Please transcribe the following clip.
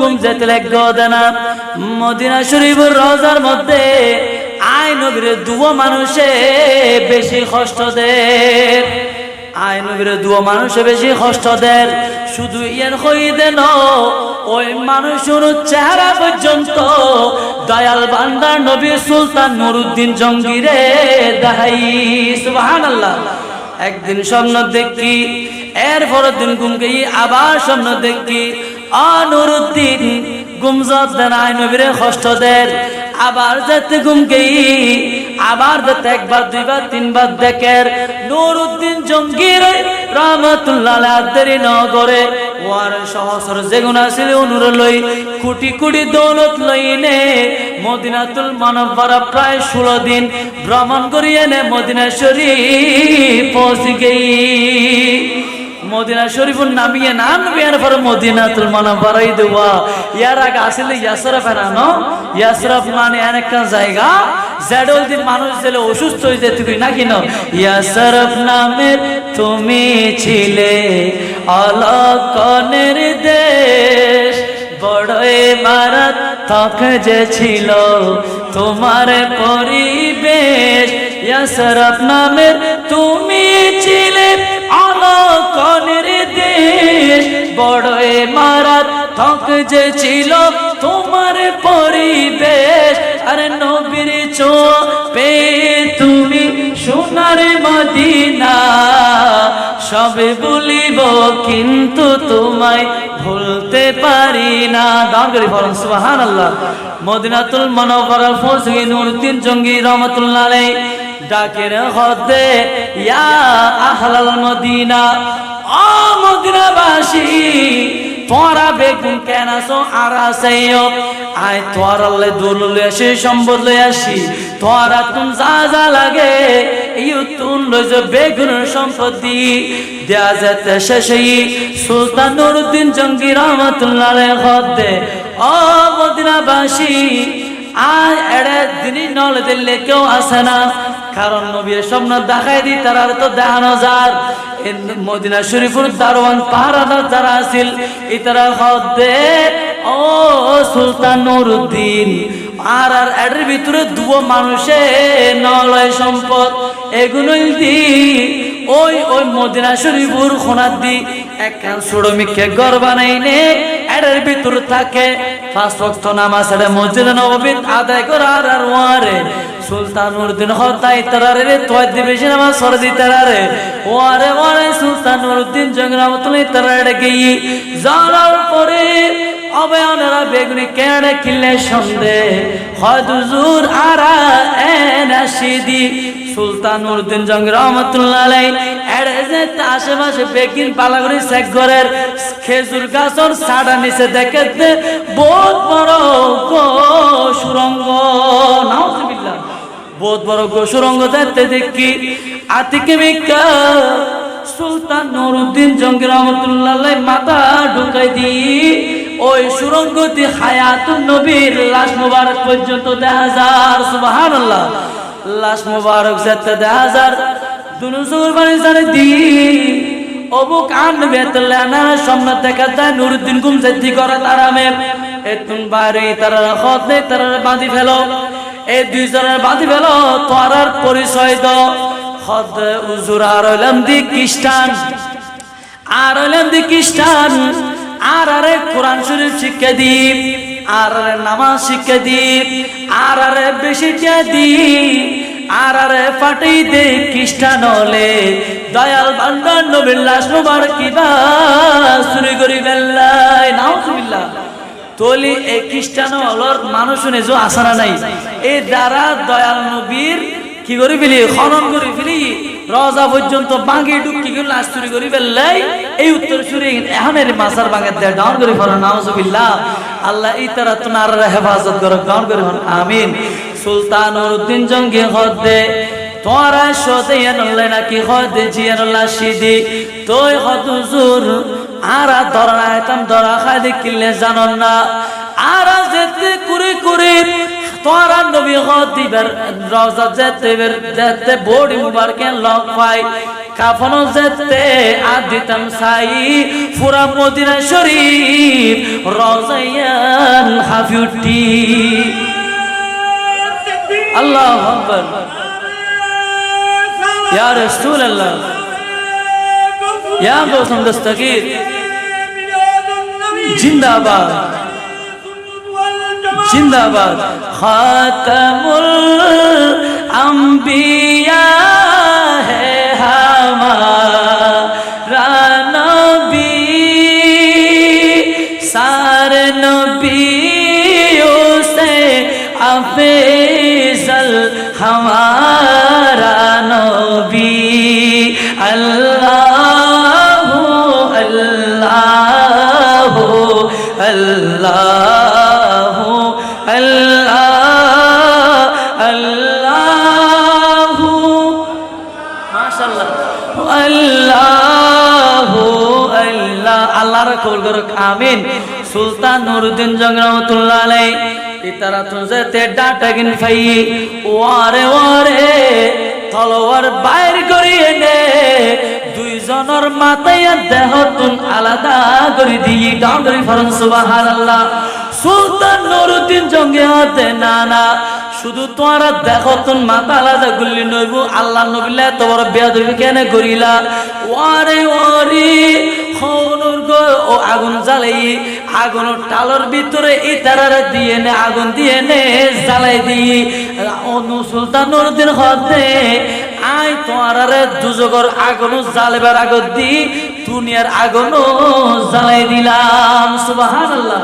ঘুম যেতে লাগবে দেনা। মদিনা শরীফের রোজার মধ্যে আয় নবীর দুও মানুষে বেশি কষ্ট দেয় আয় নবীর দুও মানুষে বেশি কষ্ট দেয় শুধু ইয়ার হইতে ন, ওই মানুষের চেহারা পর্যন্ত দয়াল বান্দার নবী সুলতান নুরুদ্দিন জঙ্গিরে দেখাই। সুবহানাল্লাহ। একদিন স্বপ্ন দেখি এর পরের দিন ঘুম গেই আবার স্বপ্ন দেখি। অনুরুদ্দিন গুমজত দেন আই নবীরে কষ্ট দেন। আবার যেতে ঘুম গেই আবার যেতে একবার, দুইবার, তিনবার দেখের। নুরুদ্দিন জঙ্গির রহমতুল্লাহ দেরি নগরে। ওয়ার সহসর যেগুন আছিল অনুর লই, কোটি কোটি দৌলত লইনে মদিনাতুল মানবরা প্রায় ষোলো দিন ভ্রমণ করিয়ে নে মদিনা শরীফ পৌঁছে গেই। মদিনা শরীফুর নামিয়ে নাম বিয়ার পর মদিনাতুল মানা বাড়াই দেওয়া ইয়ার আগে আসলে ইয়াসরফ এরানো ইয়াসরফ মানে এন একটা জায়গা। জেডল দিন মানুষ ছেলে অসুস্থ হয়ে যেত না ইয়াসরফ নামের তুমি ছিলে অলকনের দেশ। বড়ই মারাত তক যে ছিল তোমার পরিবেশ। ইয়াসরফ নামের তুমি ছিলে অলকনের দেশ, বড়ই মারাত তক যে ছিল তোমার পরিবেশ। আরে নবীর চো পে তুমি সোনার মদিনা, সবে বলিব কিন্তু তোমায় ভুলতে পারি না। করি ফরন সুবাহান আল্লাহ মদিনাতুল মনোবরা ফসগি নুরুদ্দিন জঙ্গি রহমতুল্লাহ ডাকের হদে ইয়া আহলাল মদিনা ও মদিনাবাসী, তোরা বেগুন কেন আসো আর আয় দোল সম্বল আসি তোরা যা যা লাগে বেগুন সম্পত্তি। দেয়া যেতে সুলতান নুরুদ্দিন জঙ্গি রহমতুল্লাহ মদিনাবাসী আর এড়ে দিনই নল দিল্লে কেউ আসে না। কারণ নবীর স্বপ্ন দেখাই দি, তারা তো দেখানো যার। মদিনা শরীফুর দারোয়ান পাহারাদার যারা আছিল, ইতারা হদে ও সুলতান নুরুদ্দিন, আর আর এর ভিতরে দুও মানুষে নলয় সম্পদ, এগুলোই দি, ওই ওই মদিনা শরীফুর খোনার দি একখান সুড়মিকে ঘর বানাই নে, এর ভিতর থাকে, পাঁচ ওয়াক্ত নামাজ মসজিদ নববী আদায় করার আর ওয়ারে সুলতান উদ্দিন হতাই তারারে তোয় দিবেশি নামাজ সর দি তারারে ওয়ারে ওয়ারে সুলতান উদ্দিন জঙ্গরামতুল্লাহ তারারে গই যাওয়ার পরে অবয়নেরা বেগুনি কেড়ে কিলে সন্দে হয় দুজুর আরা এনাশিদি সুলতান উদ্দিন জঙ্গ রহমতুল্লাহ আলাই এড়ে আশেপাশে বেগিন পালাগুড়ি শেখ ঘরের খেজুর গাছর সাড়া নিচে দেখে বহুত বড় সুরঙ্গ। নাউজুবিল্লাহ। বহুত বড় গো সুরঙ্গ দেখতে দেখি। আতিকে বিকা সুলতান নুরুদ্দিন জঙ্গি রহমতুল্লাহ মাথা ঢুকাই দি ওই সুরঙ্গ দি হায়াতুন নবীর লাশ মুবারক পর্যন্ত দেখা যার, সুবহানাল্লাহ। লাশ মুবারক যেতে দেখা যার। দুনুসুর বাড়ি জানে দি অবু কান বেতলে না, সামনে দেখা যায় নুরুদ্দিন গুম যেতি করে তারা মে এতুন বাড়ি তারা খত নেই তারা বাঁধি ফেলো। এই দুইজনের বাঁধি ফেলো তোরার পরিচয় দ। খদ উজুর আর হইলাম দি খ্রিস্টান। আর হইলাম দি খ্রিস্টান, আর আরে কোরআন শরীফ শিক্ষা দিব আর আরে নামাজ শিক্ষা দিব আর আরে বেশি দি আর আরে ফাটাই দে খ্রিস্টান হলে। দয়াল বান্দার নবীর লাশ মোবার কিবা চুরি করি নাউজুবিল্লাহ তলি এই খ্রিস্টান মানুষ শুনে যে আসানা নাই। এই দ্বারা দয়াল নবীর কি করি ফেলি? খনন করি ফেলি। রজা পর্যন্ত বাঙ্গি ডুকি করে লাশ চুরি করি ফেললাই। এই উত্তর সুরি এখন এর মাসার বাঙ্গের দেয় ডাউন করে ফেলো, নাউজুবিল্লাহ। আল্লাহ এই তারা তোমার হেফাজত করো, ডাউন করে ফেলো, আমিন। সুলতান উদ্দিন জঙ্গি হদে তোরা সদে নাকি হদে জিয়ানুল্লাহ সিদি তোই হদুজুর আরা ধরা এতাম ধরা খাই কিনলে জানন না। আরা যেতে কুড়ি কুড়ি তোরা নবী হদিবার রওজা যেতে বের যেতে বডি মুবারকে লক পাই। কাফন যেতে আদিতাম সাই পুরা মদিনা শরীফ রওজায়ান হাফিউটি। আল্লাহু আকবার। ইয়া রাসূলুল্লাহ। ইয়া গৌসম দস্তগীর জিন্দাবাদ জিন্দাবাদ খাতামুল আম্বিয়া হে হামারা নবী সার নবী সে আফেজল হামারা আল্লাহ আল্লাহ, আল্লাহর কবুল করুক, আমিন। সুলতান জং রহমাতুল্লাহ ডাটাগিন ফাই, ওয়ারে ওয়ারে তলোয়ার বাইর করিয়ে নে দুইজনের মাথায় দেহ তুন আলাদা করে দিয়ে ডাউন করে ফরন সুবহানাল্লাহ। সুলতান নুরউদ্দিন জঙ্গে হাতে না না শুধু তোমরা দেখো, তোর মাথা আলাদা গুল্লি নইব। আল্লাহ নবিল্লা তোমার বেয়াদবি কেন করিলা? ওয়ারে ওরে ও আগুন জ্বালাই। আগুন টালর ভিতরে এই তারারে দিয়ে নে, আগুন দিয়ে নে, জ্বালাই দি। অনু সুলতান নুরুদ্দিন হতে আই তোমারে দুজগর আগুন জ্বালাবার আগত দি, দুনিয়ার আগুন জ্বালাই দিলাম। সুবহানাল্লাহ।